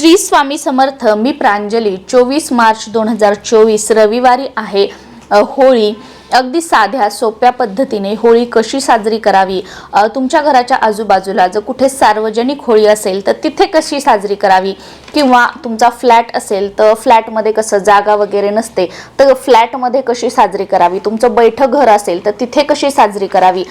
श्री स्वामी समर्थ मी प्रांजली चोवीस मार्च दोन हजार चोवीस रविवारी आहे होळी. अगदी साध्या सोप्या पद्धतीने होळी कशी साजरी करावी? तुमच्या घराच्या आजूबाजूला जर कुठे सार्वजनिक होळी असेल तर तिथे कशी साजरी करावी? किंवा तुमचा फ्लॅट असेल तर फ्लॅटमध्ये कसं जागा वगैरे नसते तर फ्लॅटमध्ये कशी साजरी करावी? तुमचं बैठक घर असेल तर तिथे कशी साजरी करावी?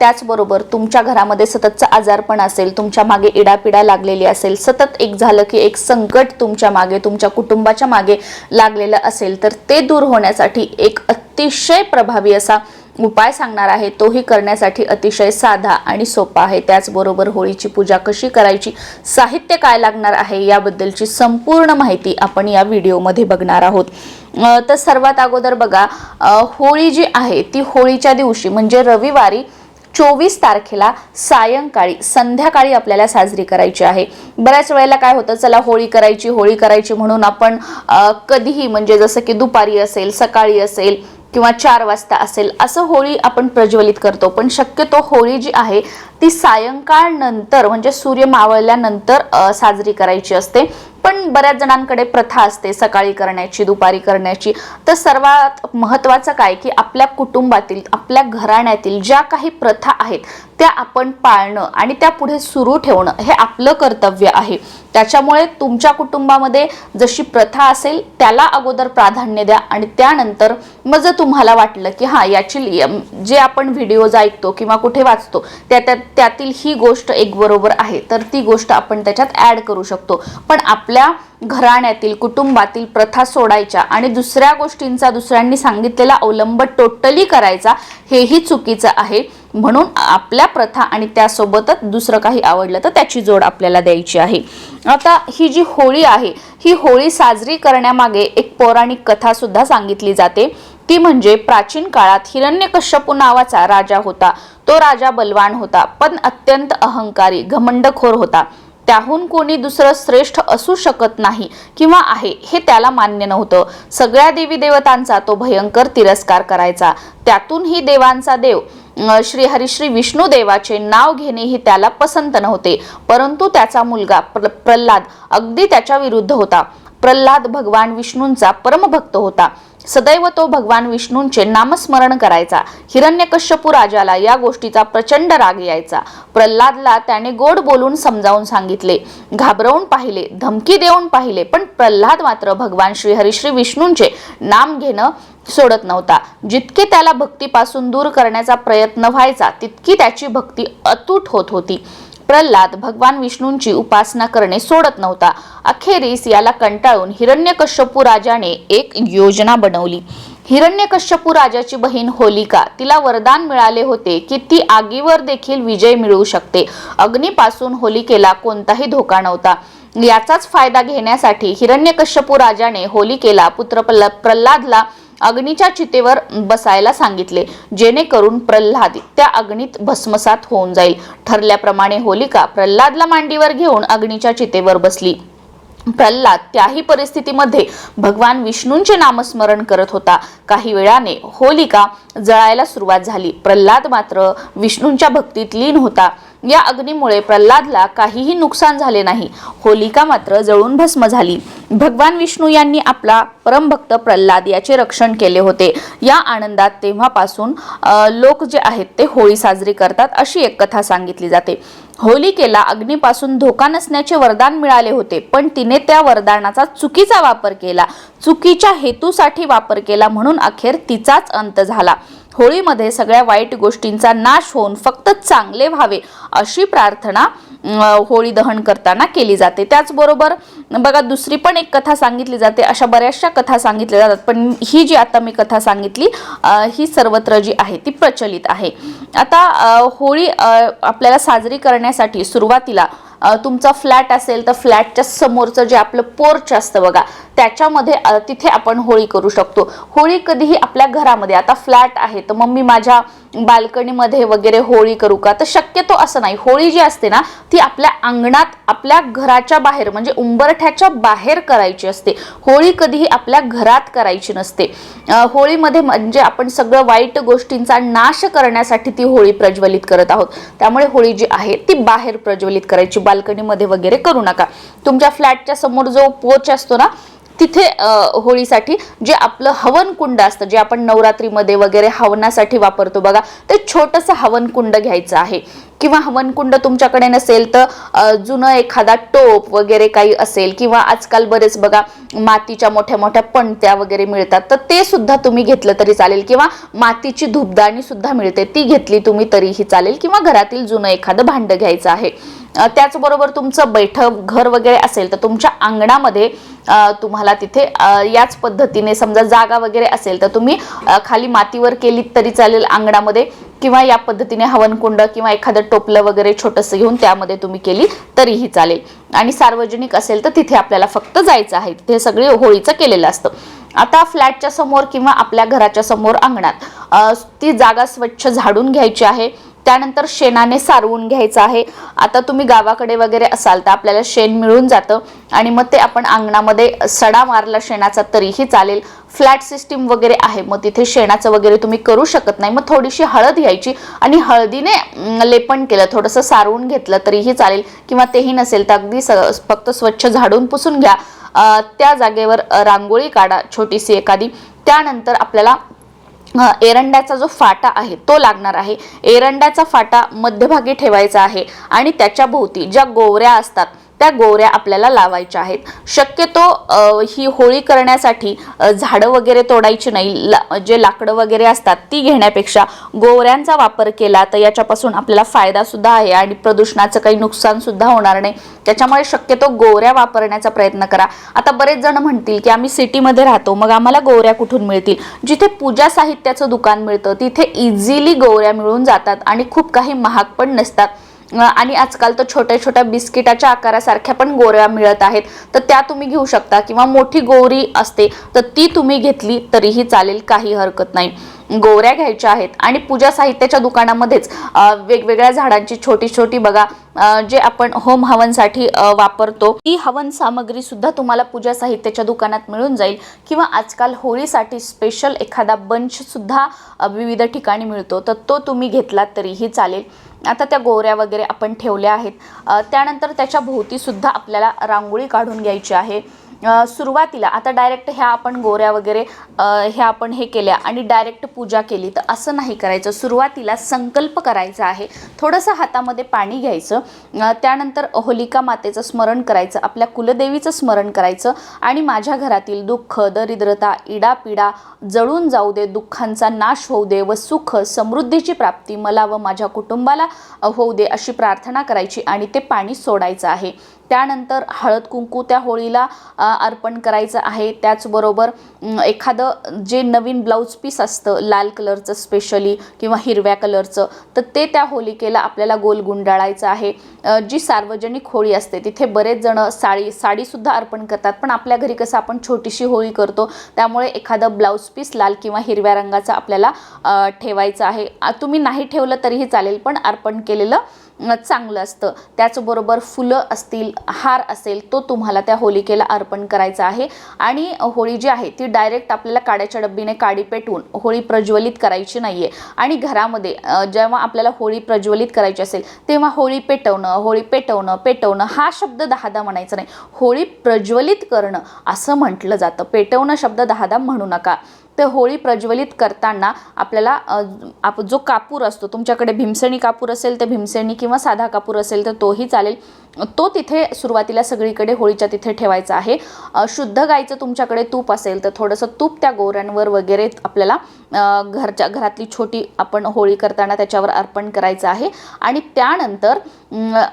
त्याचबरोबर तुमच्या घरामध्ये सततचा आजारपण असेल तुमच्या मागे इडापिडा लागलेली असेल सतत एक झालं की एक संकट तुमच्या मागे तुमच्या कुटुंबाच्या मागे लागलेलं असेल तर ते दूर होण्यासाठी एक अतिशय प्रभावी असा उपाय सांगणार आहे. तोही करण्यासाठी अतिशय साधा आणि सोपा आहे. त्याचबरोबर होळीची पूजा कशी करायची साहित्य काय लागणार आहे याबद्दलची संपूर्ण माहिती आपण या व्हिडिओमध्ये बघणार आहोत. तर सर्वात अगोदर बघा होळी जी आहे ती होळीच्या दिवशी म्हणजे रविवारी चोवीस तारखेला सायंकाळी संध्याकाळी आपल्याला साजरी करायची आहे. बऱ्याच वेळेला काय होतं चला होळी करायची होळी करायची म्हणून आपण कधीही म्हणजे जसं की दुपारी असेल सकाळी असेल किंवा चार वाजता असेल असं होळी आपण प्रज्वलित करतो. पण शक्यतो होळी जी आहे ती सायंकाळ नंतर म्हणजे सूर्य मावळल्यानंतर साजरी करायची असते. पण बऱ्याच जणांकडे प्रथा असते सकाळी करण्याची दुपारी करण्याची. तर सर्वात महत्त्वाचं काय की आपल्या कुटुंबातील आपल्या घराण्यातील ज्या काही प्रथा आहेत त्या आपण पाळणं आणि त्या पुढे सुरू ठेवणं हे आपलं कर्तव्य आहे. त्याच्यामुळे तुमच्या कुटुंबामध्ये जशी प्रथा असेल त्याला अगोदर प्राधान्य द्या आणि त्यानंतर मग जर तुम्हाला वाटलं की हां याची जे आपण व्हिडिओज ऐकतो किंवा कुठे वाचतो त्या त्या- त्यातील ही गोष्ट एक बरोबर आहे तर ती गोष्ट आपण त्याच्यात ॲड करू शकतो. पण आपल्या घराण्यातील कुटुंबातील प्रथा सोडायच्या आणि दुसऱ्या गोष्टींचा दुसऱ्यांनी सांगितलेला अवलंब टोटली करायचा हेही चुकीचं आहे. म्हणून आपल्या प्रथा आणि त्यासोबतच दुसरं काही आवडलं तर त्याची जोड आपल्याला द्यायची आहे. आता ही जी होळी आहे ही होळी साजरी करण्यामागे एक पौराणिक कथा सुद्धा सांगितली जाते. ती म्हणजे प्राचीन काळात हिरण्यकश्यपू नावाचा राजा होता. तो राजा बलवान होता पण अत्यंत अहंकारी घमंडखोर होता. त्याहून कोणी दुसरं श्रेष्ठ असू शकत नाही किंवा आहे हे त्याला मान्य नव्हतं. सगळ्या देवी देवतांचा तो भयंकर तिरस्कार करायचा. त्यातूनही देवांचा देव श्री हरिश्री विष्णू देवाचे नाव घेणेही त्याला पसंत नव्हते. परंतु त्याचा मुलगा प्र- प्रल्हाद अगदी त्याच्या विरुद्ध होता. प्रल्हाद भगवान विष्णूंचा परमभक्त होता. सदैव तो भगवान विष्णूंचे नामस्मरण करायचा. हिरण्यकश्यपू राजाला या गोष्टीचा प्रचंड राग यायचा. प्रल्हादला त्याने गोड बोलून समजावून सांगितले. घाबरवून पाहिले धमकी देऊन पाहिले पण प्रल्हाद मात्र भगवान श्री हरिश्री विष्णूंचे नाम घेणं सोडत नव्हता. जितके त्याला भक्तीपासून दूर करण्याचा प्रयत्न व्हायचा तितकी त्याची भक्ती अतूट होत होती. प्रल्हाद भगवान विष्णूंची उपासना करणे सोडत नव्हता. अखेरीस याला कंटाळून हिरण्यकश्यपू राजाने एक योजना बनवली. हिरण्यकश्यपू राजाची बहीण होलिका तिला वरदान मिळाले होते की ती आगीवर देखील विजय मिळवू शकते. अग्नीपासून होलिकेला कोणताही धोका नव्हता. याचाच फायदा घेण्यासाठी हिरण्यकश्यपू राजाने होलिकेला पुत्र प्रल्हादला अग्नीच्या चितेवर बसायला सांगितले. जेणेकरून प्रल्हाद त्या अग्नीत भस्मसात होऊन जाईल. ठरल्याप्रमाणे होलिका प्रल्हादला मांडीवर घेऊन अग्नीच्या चितेवर बसली. प्रल्हाद त्याही परिस्थितीमध्ये भगवान विष्णूंचे नामस्मरण करत होता. काही वेळाने होलिका जळायला सुरुवात झाली. प्रल्हाद मात्र विष्णूंच्या भक्तीत लीन होता. या अग्नीमुळे प्रल्हादला काहीही नुकसान झाले नाही. होलिका मात्र जळून भस्म झाली. भगवान विष्णू यांनी आपला परमभक्त प्रल्हाद याचे रक्षण केले होते. या आनंदात तेव्हापासून लोक जे आहेत ते होळी साजरी करतात अशी एक कथा सांगितली जाते. होलिकेला अग्नीपासून धोका नसण्याचे वरदान मिळाले होते पण तिने त्या वरदानाचा चुकीचा वापर केला. चुकीच्या हेतूसाठी वापर केला म्हणून अखेर तिचाच अंत झाला. होळीमध्ये सगळ्या वाईट गोष्टींचा नाश होऊन फक्त चांगले व्हावे अशी प्रार्थना होळी दहन करताना केली जाते. त्याचबरोबर बघा दुसरी पण एक कथा सांगितली जाते. अशा बऱ्याचशा कथा सांगितल्या जातात. पण ही जी आता मी कथा सांगितली ही सर्वत्र जी आहे ती प्रचलित आहे. आता होळी आपल्याला साजरी करण्यासाठी सुरुवातीला तुमचा फ्लॅट असेल तर फ्लॅटच्या समोरचं जे आपलं पोर्च असतं बघा त्याच्यामध्ये तिथे आपण होळी करू शकतो. होळी कधीही आपल्या घरामध्ये आता फ्लॅट आहे तर मग मी माझ्या बाल्कनीमध्ये वगैरे होळी करू का? तर शक्यतो असं नाही. होळी जी असते ना ती आपल्या अंगणात आपल्या घराच्या बाहेर म्हणजे उंबरठ्याच्या बाहेर करायची असते. होळी कधीही आपल्या घरात करायची नसते. होळीमध्ये म्हणजे आपण सगळं वाईट गोष्टींचा नाश करण्यासाठी ती होळी प्रज्वलित करत आहोत. त्यामुळे होळी जी आहे ती बाहेर प्रज्वलित करायची. बाल्कनीमध्ये वगैरे करू नका. तुमच्या फ्लॅटच्या समोर जो पोच असतो ना तिथे होळीसाठी जे आपलं हवन कुंड असतं जे आपण नवरात्रीमध्ये वगैरे हवनासाठी वापरतो बघा ते छोटंसं हवन कुंड घ्यायचं आहे. किंवा हवनकुंड तुमच्याकडे नसेल तर जुनं एखादा टोप वगैरे काही असेल किंवा आजकाल बरेच बघा मातीच्या मोठ्या मोठ्या पणत्या वगैरे मिळतात तर ते सुद्धा तुम्ही घेतलं तरी चालेल. किंवा मातीची धुपदाणी सुद्धा मिळते ती घेतली तुम्ही तरीही चालेल. किंवा घरातील जुनं एखादं भांडं घ्यायचं आहे. त्याचबरोबर तुमचं बैठक घर वगैरे असेल तर तुमच्या अंगणामध्ये तुम्हाला तिथे याच पद्धतीने समजा जागा वगैरे असेल तर तुम्ही खाली मातीवर केलीत तरी चालेल अंगणामध्ये किंवा या पद्धतीने हवनकुंड किंवा एखादं टोपलं वगैरे छोटंसं घेऊन त्यामध्ये तुम्ही केली तरीही चालेल. आणि सार्वजनिक असेल तर तिथे आपल्याला फक्त जायचं आहे तिथे सगळे होळीचं केलेलं असतं. आता फ्लॅटच्या समोर किंवा आपल्या घराच्या समोर अंगणात ती जागा स्वच्छ झाडून घ्यायची आहे. त्यानंतर शेणाने सारवून घ्यायचं आहे. आता तुम्ही गावाकडे वगैरे असाल तर आपल्याला शेण मिळून जातं आणि मग ते आपण अंगणामध्ये सडा मारला शेणाचा तरीही चालेल. फ्लॅट सिस्टीम वगैरे आहे मग तिथे शेणाचं वगैरे तुम्ही करू शकत नाही. मग थोडीशी हळद घ्यायची आणि हळदीने लेपन केलं थोडंसं सारवून घेतलं तरीही चालेल किंवा तेही नसेल तर अगदी स- फक्त स्वच्छ झाडून पुसून घ्या. त्या जागेवर रांगोळी काढा छोटीशी एखादी. त्यानंतर आपल्याला एरंड्याचा जो फाटा आहे तो लागणार आहे. एरंड्याचा फाटा मध्यभागी ठेवायचा आहे आणि त्याच्या भोवती ज्या गोवऱ्या असतात त्या गोऱ्या आपल्याला लावायच्या आहेत. शक्यतो ही होळी करण्यासाठी झाडं वगैरे तोडायची नाही. ला जे लाकडं वगैरे असतात ती घेण्यापेक्षा गोवऱ्यांचा वापर केला तर याच्यापासून आपल्याला फायदा सुद्धा आहे आणि प्रदूषणाचं काही नुकसान सुद्धा होणार नाही. त्याच्यामुळे शक्यतो गोवऱ्या वापरण्याचा प्रयत्न करा. आता बरेच जण म्हणतील की आम्ही सिटीमध्ये राहतो मग आम्हाला गोवऱ्या कुठून मिळतील? जिथे पूजा साहित्याचं दुकान मिळतं तिथे इझिली गोऱ्या मिळून जातात आणि खूप काही महाग पण नसतात. आणि आजकाल तर छोट्या छोट्या बिस्किटाच्या आकारासारख्या पण गोऱ्या मिळत आहेत. तर त्या तुम्ही घेऊ शकता किंवा मोठी गोरी असते तर ती तुम्ही घेतली तरीही चालेल काही हरकत नाही. गोवऱ्या घ्यायच्या आहेत आणि पूजा साहित्याच्या दुकानामध्येच वेगवेगळ्या झाडांची छोटी छोटी बघा जे आपण होम हवनसाठी वापरतो. ती हवन सामग्री सुद्धा तुम्हाला पूजा साहित्याच्या दुकानात मिळून जाईल किंवा आजकाल होळीसाठी स्पेशल एखादा बंच सुद्धा विविध ठिकाणी मिळतो. तर तो तुम्ही घेतलात तरीही चालेल. आता त्या गोऱ्या वगैरे आपण ठेवल्या आहेत. त्यानंतर त्याच्या भोवतीसुद्धा आपल्याला रांगोळी काढून घ्यायची आहे. सुरुवातीला आता डायरेक्ट ह्या आपण गोऱ्या वगैरे ह्या आपण हे केल्या आणि डायरेक्ट पूजा केली. तर असं नाही करायचं. सुरुवातीला संकल्प करायचा आहे. थोडंसं हातामध्ये पाणी घ्यायचं. त्यानंतर होलिका मातेचं स्मरण करायचं. आपल्या कुलदेवीचं स्मरण करायचं. आणि माझ्या घरातील दुःख दरिद्रता इडापिडा जळून जाऊ दे दुःखांचा नाश होऊ दे व सुख समृद्धीची प्राप्ती मला व माझ्या कुटुंबाला होऊ दे अशी प्रार्थना करायची आणि ते पाणी सोडायचं आहे. त्यानंतर हळद कुंकू त्या होळीला अर्पण करायचं आहे. त्याचबरोबर एखादं जे नवीन ब्लाऊज पीस असतं लाल कलरचं स्पेशली किंवा हिरव्या कलरचं तर ते त्या होलिकेला आपल्याला गोल गुंडाळायचं आहे. जी सार्वजनिक होळी असते तिथे बरेच जण साडी साडीसुद्धा अर्पण करतात पण आपल्या घरी कसं आपण छोटीशी होळी करतो त्यामुळे एखादं ब्लाऊज पीस लाल किंवा हिरव्या रंगाचा आपल्याला ठेवायचं आहे. तुम्ही नाही ठेवलं तरीही चालेल पण अर्पण केलेलं चांगलं असतं. त्याचबरोबर फुलं असतील हार असेल तो तुम्हाला त्या होलिकेला अर्पण करायचा आहे. आणि होळी जी आहे ती डायरेक्ट आपल्याला काड्याच्या डब्बीने काडी पेटवून होळी प्रज्वलित करायची नाही आहे आणि घरामध्ये जेव्हा आपल्याला होळी प्रज्वलित करायची असेल तेव्हा होळी पेटवणं होळी पेटवणं पेटवणं हा शब्द दहादा म्हणायचा नाही. होळी प्रज्वलित करणं असं म्हटलं जातं. पेटवणं शब्द दहादा म्हणू नका. तर होळी प्रज्वलित करताना आपल्याला आप जो कापूर असतो तुमच्याकडे भीमसेनी कापूर असेल तर भीमसेनी किंवा साधा कापूर असेल तर तोही चालेल. तो तिथे सुरुवातीला सगळीकडे होळीच्या तिथे ठेवायचा आहे. शुद्ध गायीचं तुमच्याकडे तूप असेल तर थोडंसं तूप त्या गोऱ्यांवर वगैरे आपल्याला घरच्या घरातली छोटी आपण होळी करताना त्याच्यावर अर्पण करायचं आहे. आणि त्यानंतर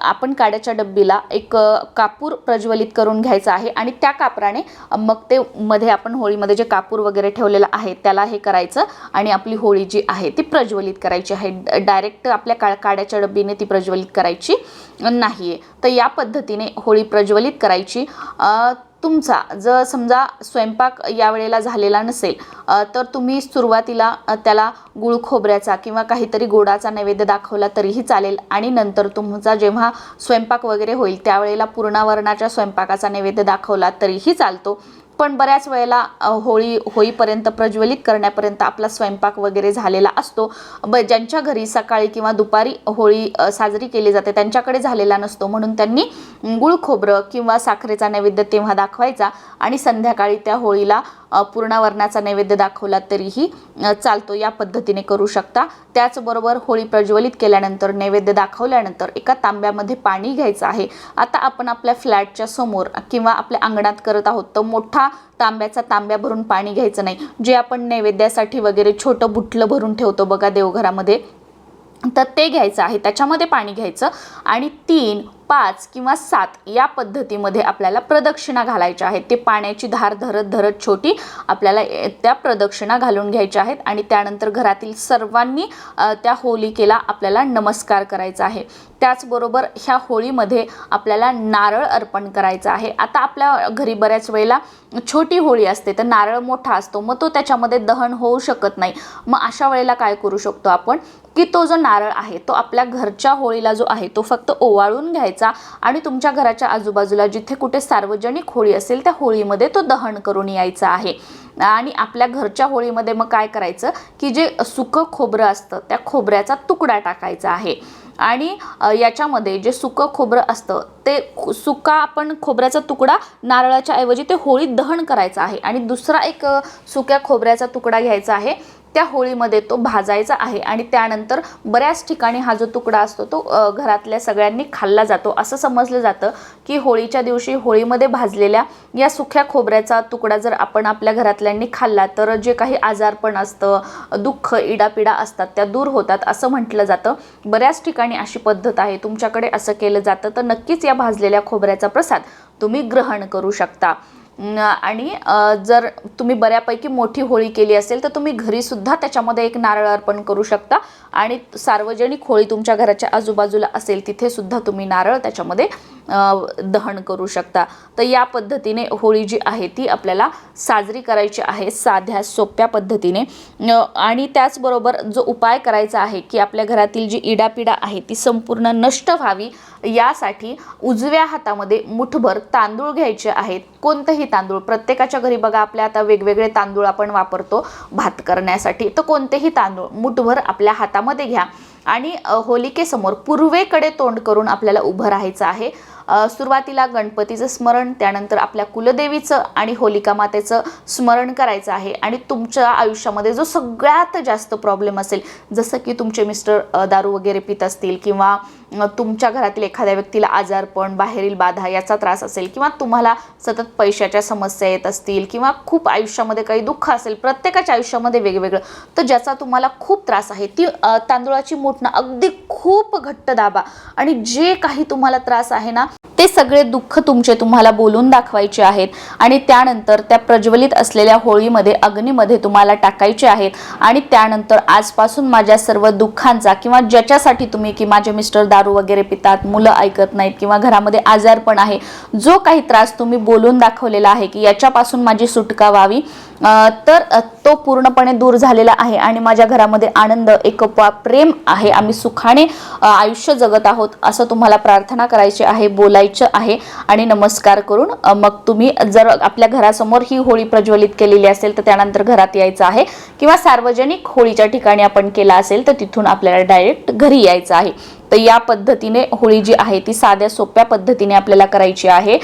आपण काड्याच्या डब्बीला एक कापूर प्रज्वलित करून घ्यायचा आहे आणि त्या कापराने मग ते मध्ये आपण होळीमध्ये जे कापूर वगैरे ठेवलेलं आहे त्याला हे करायचं आणि आपली होळी जी आहे ती प्रज्वलित करायची आहे. डायरेक्ट आपल्या का काड्याच्या डब्बीने ती प्रज्वलित करायची नाही आहे तर या पद्धतीने होळी प्रज्वलित करायची. तुमचा जर समजा स्वयंपाक यावेळेला झालेला नसेल तर तुम्ही सुरुवातीला त्याला गुळ खोबऱ्याचा किंवा काहीतरी गोडाचा नैवेद्य दाखवला तरीही चालेल आणि नंतर तुमचा जेव्हा स्वयंपाक वगैरे होईल त्यावेळेला पूर्णावरणाच्या स्वयंपाकाचा नैवेद्य दाखवला तरीही चालतो. पण बऱ्याच वेळेला होळी होईपर्यंत प्रज्वलित करण्यापर्यंत आपला स्वयंपाक वगैरे झालेला असतो. ब ज्यांच्या घरी सकाळी किंवा दुपारी होळी साजरी केली जाते त्यांच्याकडे झालेला नसतो. म्हणून त्यांनी गुळ खोबरं किंवा साखरेचा नैवेद्य तेव्हा दाखवायचा आणि संध्याकाळी त्या होळीला पूर्णावरणाचा नैवेद्य दाखवला तरीही चालतो. या पद्धतीने करू शकता. त्याचबरोबर होळी प्रज्वलित केल्यानंतर नैवेद्य दाखवल्यानंतर एका तांब्यामध्ये पाणी घ्यायचं आहे. आता आपण आपल्या फ्लॅटच्या समोर किंवा आपल्या अंगणात करत आहोत तर मोठा तांब्याचा तांब्या भरून पाणी घ्यायचं नाही. जे आपण नैवेद्यासाठी वगैरे छोटं बुटलं भरून ठेवतो बघा देवघरामध्ये तर ते घ्यायचं आहे. त्याच्यामध्ये पाणी घ्यायचं. आणि तीन पाच किंवा सात या पद्धतीमध्ये आपल्याला प्रदक्षिणा घालायच्या आहेत. ते पाण्याची धार धरत धरत छोटी आपल्याला ए- त्या प्रदक्षिणा घालून घ्यायच्या आहेत आणि त्यानंतर घरातील सर्वांनी त्या होलिकेला आपल्याला नमस्कार करायचा आहे. त्याचबरोबर ह्या होळीमध्ये आपल्याला नारळ अर्पण करायचं आहे. आता आपल्या घरी बऱ्याच वेळेला छोटी होळी असते तर नारळ मोठा असतो मग तो त्याच्यामध्ये दहन होऊ शकत नाही. मग अशा वेळेला काय करू शकतो आपण? की तो जो नारळ आहे तो आपल्या घरच्या होळीला जो आहे तो फक्त ओवाळून घ्यायचा आणि तुमच्या घराच्या आजूबाजूला जिथे कुठे सार्वजनिक होळी असेल त्या होळीमध्ये तो दहन करून यायचा आहे. आणि आपल्या घरच्या होळीमध्ये मग काय करायचं की जे सुकं खोबरं असतं त्या खोबऱ्याचा तुकडा टाकायचा आहे. आणि याच्यामध्ये जे सुकं खोबरं असतं ते सुका आपण खोबऱ्याचा तुकडा नारळाच्या ऐवजी ते होळीत दहन करायचं आहे. आणि दुसरा एक सुक्या खोबऱ्याचा तुकडा घ्यायचा आहे. त्या होळीमध्ये तो भाजायचा आहे आणि त्यानंतर बऱ्याच ठिकाणी हा जो तुकडा असतो तो घरातल्या सगळ्यांनी खाल्ला जातो. असं समजलं जातं की होळीच्या दिवशी होळीमध्ये भाजलेल्या या सुक्या खोबऱ्याचा तुकडा जर आपण आपल्या घरातल्यांनी खाल्ला तर जे काही आजारपण असतं दुःख इडापिडा असतात त्या दूर होतात असं म्हटलं जातं. बऱ्याच ठिकाणी अशी पद्धत आहे. तुमच्याकडे असं केलं जातं तर नक्कीच या भाजलेल्या खोबऱ्याचा प्रसाद तुम्ही ग्रहण करू शकता. आणि जर तुम्ही बऱ्यापैकी मोठी होळी केली असेल तर तुम्ही घरीसुद्धा त्याच्यामध्ये एक नारळ अर्पण करू शकता. आणि सार्वजनिक होळी तुमच्या घराच्या आजूबाजूला असेल तिथेसुद्धा तुम्ही नारळ त्याच्यामध्ये दहन करू शकता. तर या पद्धतीने होळी जी आहे ती आपल्याला साजरी करायची आहे साध्या सोप्या पद्धतीने. आणि त्याचबरोबर जो उपाय करायचा आहे की आपल्या घरातील जी इडापिडा आहे ती संपूर्ण नष्ट व्हावी यासाठी उजव्या हातामध्ये मुठभर तांदूळ घ्यायचे आहेत. कोणतेही तांदूळ. प्रत्येकाच्या घरी बघा आपल्या आता वेगवेगळे तांदूळ आपण वापरतो भात करण्यासाठी. तर कोणतेही तांदूळ मुठभर आपल्या हातामध्ये घ्या. आणि होलिकेसमोर पूर्वेकडे तोंड करून आपल्याला उभं राहायचं आहे. सुरुवातीला गणपतीचं स्मरण त्यानंतर आपल्या कुलदेवीचं आणि होलिका मातेचं स्मरण करायचं आहे. आणि तुमच्या आयुष्यामध्ये जो सगळ्यात जास्त प्रॉब्लेम असेल जसं की तुमचे मिस्टर दारू वगैरे पित असतील किंवा तुमच्या घरातील एखाद्या व्यक्तीला आजारपण बाहेरील बाधा याचा त्रास असेल किंवा तुम्हाला सतत पैशाच्या समस्या येत असतील किंवा खूप आयुष्यामध्ये काही दुःख असेल प्रत्येकाच्या आयुष्यामध्ये वेगवेगळं तर ज्याचा तुम्हाला खूप त्रास आहे ती तांदुळाची मोठणं अगदी खूप घट्ट दाबा. आणि जे काही तुम्हाला त्रास आहे ना ते सगळे दुःख तुमचे तुम्हाला बोलून दाखवायचे आहेत. आणि त्यानंतर त्या प्रज्वलित असलेल्या होळीमध्ये अग्नीमध्ये तुम्हाला टाकायचे आहेत. आणि त्यानंतर आजपासून माझ्या सर्व दुःखांचा किंवा ज्याच्यासाठी तुम्ही की माझे मिस्टर दारू वगैरे पितात मुलं ऐकत नाहीत किंवा घरामध्ये आजारपण आहे जो काही त्रास तुम्ही बोलून दाखवलेला आहे की याच्यापासून माझी सुटका व्हावी तर तो पूर्णपणे दूर झालेला आहे आणि माझ्या घरामध्ये आनंद एक प्रेम आहे. आम्ही सुखाने आयुष्य जगत आहोत असं तुम्हाला प्रार्थना करायची आहे बोलायचं आहे आणि नमस्कार करून मग तुम्ही जर आपल्या घरासमोर ही होळी प्रज्वलित केलेली असेल तर त्यानंतर घरात यायचं आहे किंवा सार्वजनिक होळीच्या ठिकाणी आपण केला असेल तर तिथून आपल्याला डायरेक्ट घरी यायचं आहे. तर या पद्धतीने होळी जी आहे ती साध्या सोप्या पद्धतीने आपल्याला करायची आहे.